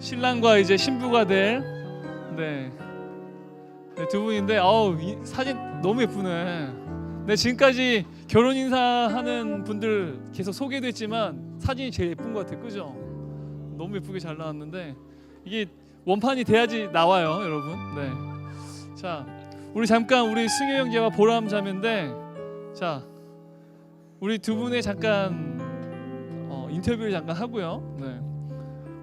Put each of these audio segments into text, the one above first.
신랑과 이제 신부가 될 네. 네, 두 분인데 어우 이 사진 너무 예쁘네. 네 지금까지 결혼 인사하는 분들 계속 소개됐지만 사진이 제일 예쁜 것 같아요. 그죠? 너무 예쁘게 잘 나왔는데 이게 원판이 돼야지 나와요, 여러분. 네. 자, 우리 잠깐 우리 승효 형제와 보람 자매인데 자, 우리 두 분의 잠깐 어, 인터뷰를 잠깐 하고요. 네.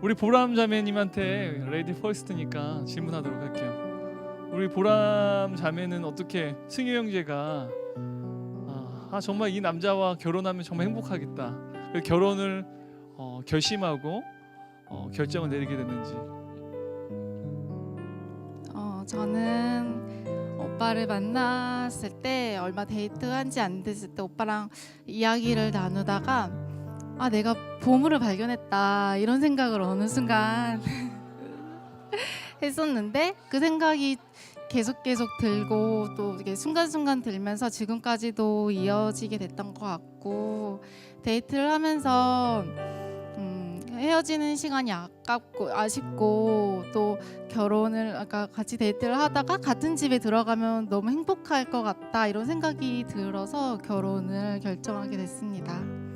우리 보람 자매님한테 레이디 퍼스트니까 질문하도록 할게요. 우리 보람 자매는 어떻게 승효 형제가 아, 아, 정말 이 남자와 결혼하면 정말 행복하겠다. 그 결혼을 어, 결심하고 어, 결정을 내리게 됐는지. 어, 저는 오빠를 만났을 때 얼마 데이트한 지 안 됐을 때 오빠랑 이야기를 나누다가 아 내가 보물을 발견했다 이런 생각을 어느 순간 했었는데 그 생각이 계속 계속 들고 또 이게 순간순간 들면서 지금까지도 이어지게 됐던 것 같고 데이트를 하면서 음, 헤어지는 시간이 아깝고 아쉽고 또 결혼을 아까 같이 데이트를 하다가 같은 집에 들어가면 너무 행복할 것 같다 이런 생각이 들어서 결혼을 결정하게 됐습니다.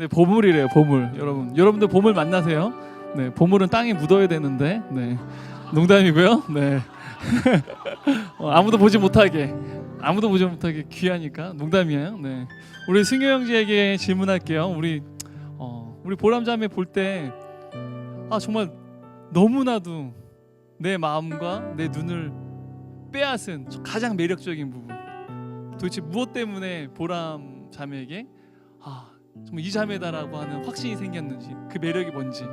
네, 보물이래요, 보물. 여러분, 여러분들 보물 만나세요. 네, 보물은 땅에 묻어야 되는데, 네, 농담이고요. 네, 어, 아무도 보지 못하게, 아무도 보지 못하게 귀하니까 농담이에요. 네, 우리 승효 형제에게 질문할게요. 우리 어, 우리 보람자매 볼 때, 아 정말 너무나도 내 마음과 내 눈을 빼앗은 가장 매력적인 부분. 도대체 무엇 때문에 보람 자매에게 아 정말 이 자매다라고 하는 확신이 생겼는지 그 매력이 뭔지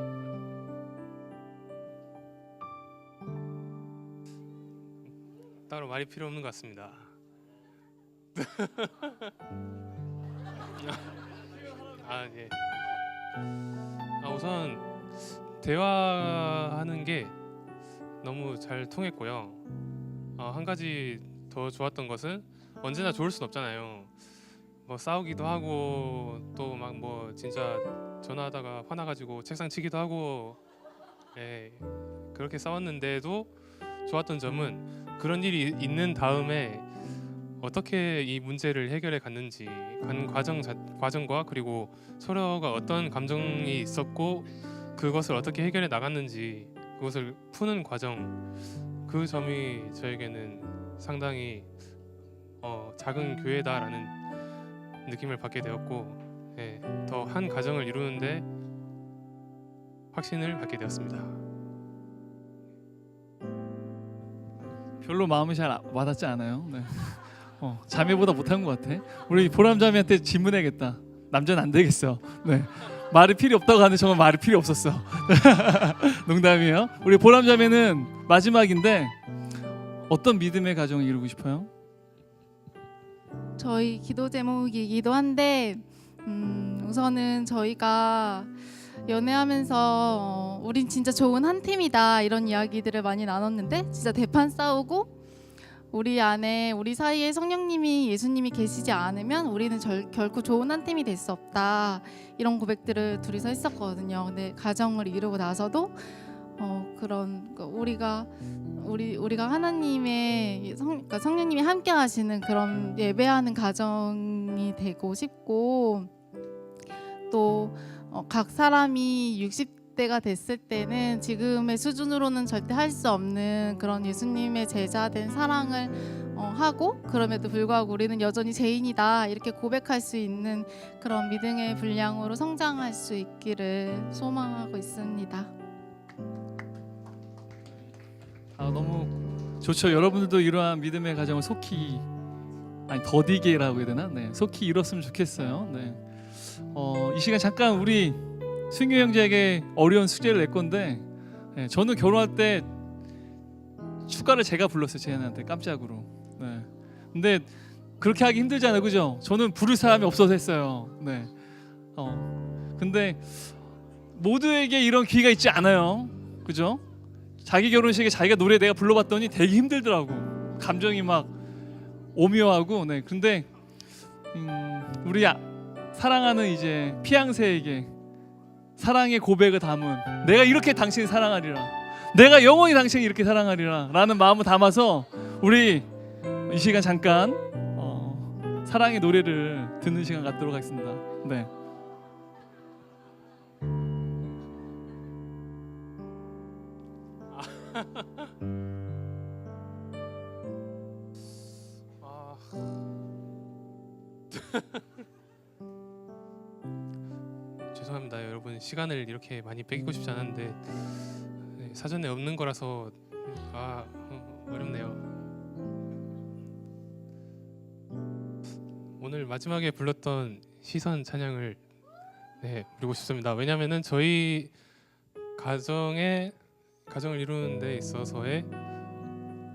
따로 말이 필요 없는 것 같습니다. 아 예. 아 우선 대화하는 게 너무 잘 통했고요. 어, 한 가지 더 좋았던 것은 언제나 좋을 순 없잖아요. 뭐 싸우기도 하고 또 막 뭐 진짜 전화하다가 화나가지고 책상 치기도 하고 예 그렇게 싸웠는데도 좋았던 점은 그런 일이 있는 다음에 어떻게 이 문제를 해결해 갔는지 간 과정 자, 과정과 그리고 서로가 어떤 감정이 있었고 그것을 어떻게 해결해 나갔는지 그것을 푸는 과정 그 점이 저에게는 상당히 어, 작은 교회다라는 느낌을 받게 되었고 예, 더한 가정을 이루는데 확신을 갖게 되었습니다. 별로 마음이 잘 아- 와닿지 않아요. 네. 어, 자매보다 못한 것 같아. 우리 보람 자매한테 질문해야겠다. 남자는 안 되겠어. 네. 말이 필요 없다고 하는데 정말 말이 필요 없었어. 농담이에요. 우리 보람 자매는 마지막인데 어떤 믿음의 가정을 이루고 싶어요? 저희 기도 제목이기도 한데 음, 우선은 저희가 연애하면서 어, 우린 진짜 좋은 한 팀이다 이런 이야기들을 많이 나눴는데 진짜 대판 싸우고 우리 안에 우리 사이에 성령님이 예수님이 계시지 않으면 우리는 절, 결코 좋은 한 팀이 될 수 없다 이런 고백들을 둘이서 했었거든요. 근데 가정을 이루고 나서도 어, 그런 그 우리가 우리 우리가 하나님의 성, 그러니까 성령님이 함께 하시는 그런 예배하는 가정이 되고 싶고 또 각 사람이 60대가 됐을 때는 지금의 수준으로는 절대 할 수 없는 그런 예수님의 제자 된 사랑을 어, 하고 그럼에도 불구하고 우리는 여전히 죄인이다 이렇게 고백할 수 있는 그런 믿음의 분량으로 성장할 수 있기를 소망하고 있습니다. 아 너무 좋죠. 여러분들도 이러한 믿음의 가정을 속히 아니 더디게라고 해야 되나? 네, 속히 이뤘으면 좋겠어요. 네. 어, 이 시간 잠깐 우리 승규 형제에게 어려운 숙제를 낼 건데 네, 저는 결혼할 때 축가를 제가 불렀어요 제한한테 깜짝으로. 네. 근데 그렇게 하기 힘들잖아요, 그죠? 저는 부를 사람이 없어서 했어요. 네. 어. 근데 모두에게 이런 기회가 있지 않아요, 그죠? 자기 결혼식에 자기가 노래 내가 불러봤더니 되게 힘들더라고. 감정이 막 오묘하고. 네. 근데 음, 우리 아, 사랑하는 이제 피앙새에게 사랑의 고백을 담은 내가 이렇게 당신을 사랑하리라. 내가 영원히 당신을 이렇게 사랑하리라. 라는 마음을 담아서 우리 이 시간 잠깐 어, 사랑의 노래를 듣는 시간 갖도록 하겠습니다. 네. 아. 죄송합니다 여러분 시간을 이렇게 많이 뺏기고 싶지 않은데 네, 사전에 없는 거라서 아 어, 어렵네요. 오늘 마지막에 불렀던 시선 찬양을 네 부르고 싶습니다. 왜냐하면은 저희 가정의 가정을 이루는 데 있어서의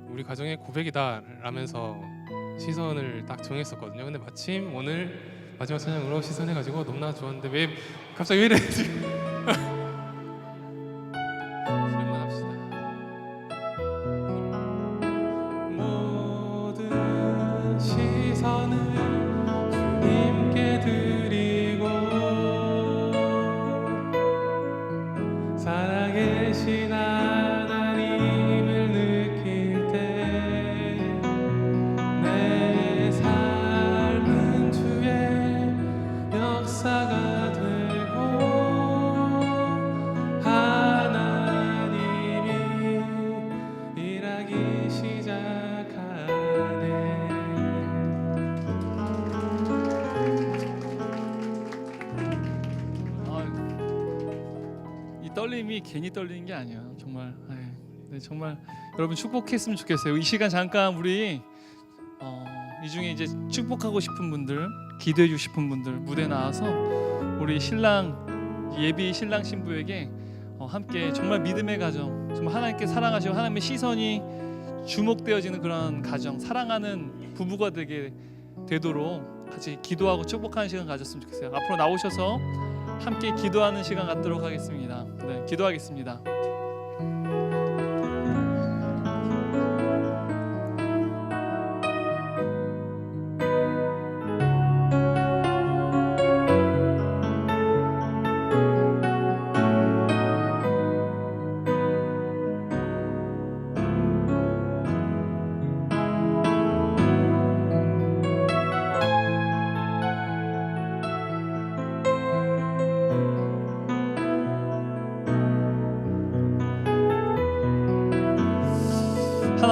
우리 가정의 고백이다라면서 시선을 딱 정했었거든요. 근데 마침 오늘 마지막 찬양으로 시선해 가지고 너무나 좋았는데 왜 갑자기 왜 이래 지금? 아, 이 떨림이 괜히 떨리는 게 아니야. 정말. 아이, 네, 정말 여러분 축복했으면 좋겠어요. 이 시간 잠깐 우리 어, 이 중에 이제 축복하고 싶은 분들, 기도해 싶은 분들 무대 나와서 우리 신랑 예비 신랑 신부에게 어, 함께 정말 믿음의 가정, 정말 하나님께 사랑하시고 하나님의 시선이 주목되어지는 그런 가정, 사랑하는 부부가 되게 되도록 같이 기도하고 축복하는 시간 가졌으면 좋겠어요. 앞으로 나오셔서 함께 기도하는 시간 갖도록 하겠습니다. 네, 기도하겠습니다.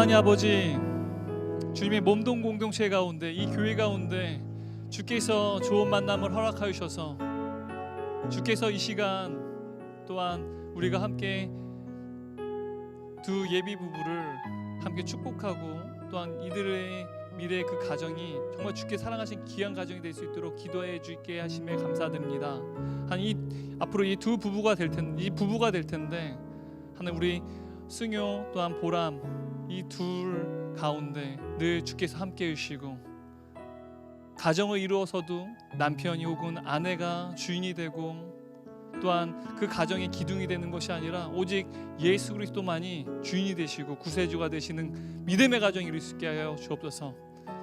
하나님 아버지 주님의 몸동 공동체 가운데 이 교회 가운데 주께서 좋은 만남을 허락하여 주셔서 주께서 이 시간 또한 우리가 함께 두 예비 부부를 함께 축복하고 또한 이들의 미래 그 가정이 정말 주께 사랑하신 귀한 가정이 될 수 있도록 기도해 주께 하심에 감사드립니다. 한 이 앞으로 이 두 부부가 될 텐데 이 부부가 될 텐데 하나님 우리 승효 또한 보람 이 둘 가운데 늘 주께서 함께 해주시고 가정을 이루어서도 남편이 혹은 아내가 주인이 되고 또한 그 가정의 기둥이 되는 것이 아니라 오직 예수 그리스도만이 주인이 되시고 구세주가 되시는 믿음의 가정이 이룰 수 있게 하여 주옵소서.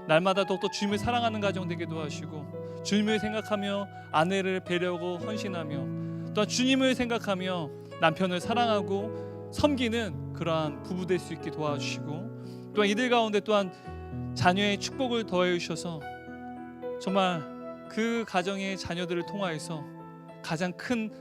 날마다 더욱더 주님을 사랑하는 가정 되게 도와주시고 주님을 생각하며 아내를 배려하고 헌신하며 또한 주님을 생각하며 남편을 사랑하고 섬기는 그러한 부부 될 수 있게 도와주시고 또한 이들 가운데 또한 자녀의 축복을 더해 주셔서 정말 그 가정의 자녀들을 통하여서 가장 큰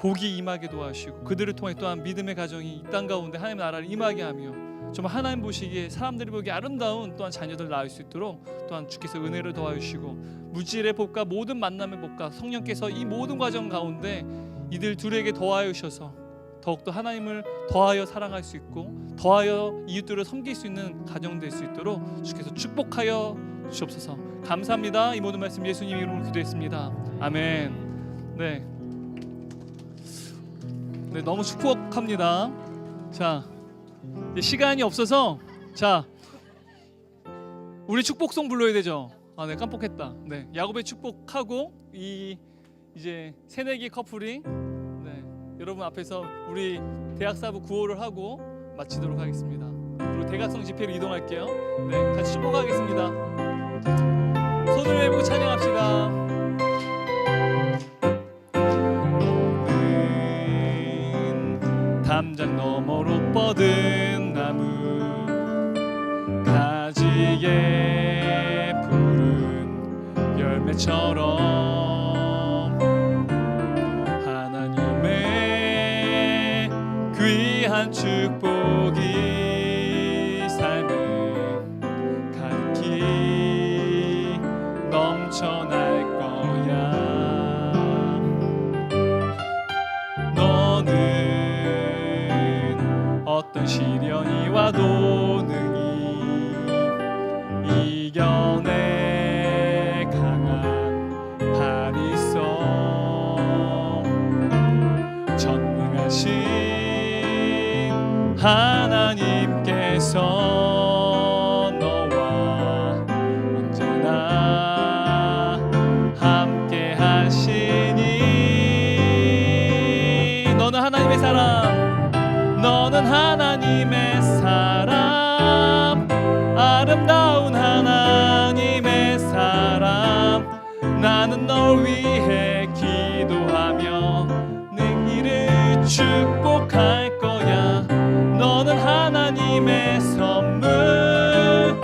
복이 임하게 도와주시고 그들을 통해 또한 믿음의 가정이 이 땅 가운데 하나님 나라를 임하게 하며 정말 하나님 보시기에 사람들이 보기에 아름다운 또한 자녀들 낳을 수 있도록 또한 주께서 은혜를 더하여 주시고 무질의 복과 모든 만남의 복과 성령께서 이 모든 과정 가운데 이들 둘에게 더하여 주셔서 더욱더 하나님을 더하여 사랑할 수 있고 더하여 이웃들을 섬길 수 있는 가정 될 수 있도록 주께서 축복하여 주옵소서. 감사합니다. 이 모든 말씀 예수님 이름으로 기도했습니다. 아멘. 네. 네, 너무 축복합니다. 자, 시간이 없어서 자, 우리 축복송 불러야 되죠. 아, 네, 깜빡했다. 네, 야곱의 축복하고 이 이제 새내기 커플이 네, 여러분 앞에서 우리 대학사부 구호를 하고 마치도록 하겠습니다. 그리고 대각성 집회로 이동할게요. 네, 같이 축복하겠습니다. 손을 내밀고 찬양합시다. 와 도 능히 이겨내 강한 있어 전능하신 하나님께서 너와 언제나 함께 하시니. 너는 하나님의 사람 너는 하나 아름다운 하나님의 사람 나는 널 위해 기도하며 능히를 축복할 거야. 너는 하나님의 선물.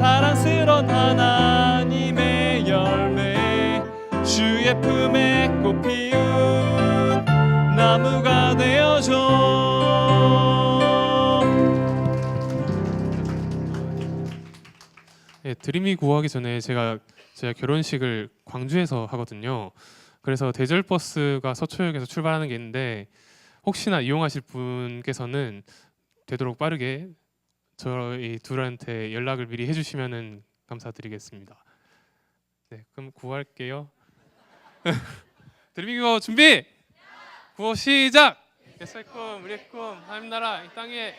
사랑스런 하나님의 열매. 주의 품에 꽃 피운 나무가 되어줘 예, 드림이 구하기 전에 제가 제가 결혼식을 광주에서 하거든요. 그래서 대절 버스가 서초역에서 출발하는 게 있는데 혹시나 이용하실 분께서는 되도록 빠르게 저희 둘한테 연락을 미리 해주시면은 감사드리겠습니다. 네, 그럼 구할게요. 드림이 구호 준비. 구호 시작. 옛살 꿈, 우리의 꿈, 하나님 나라 이 땅에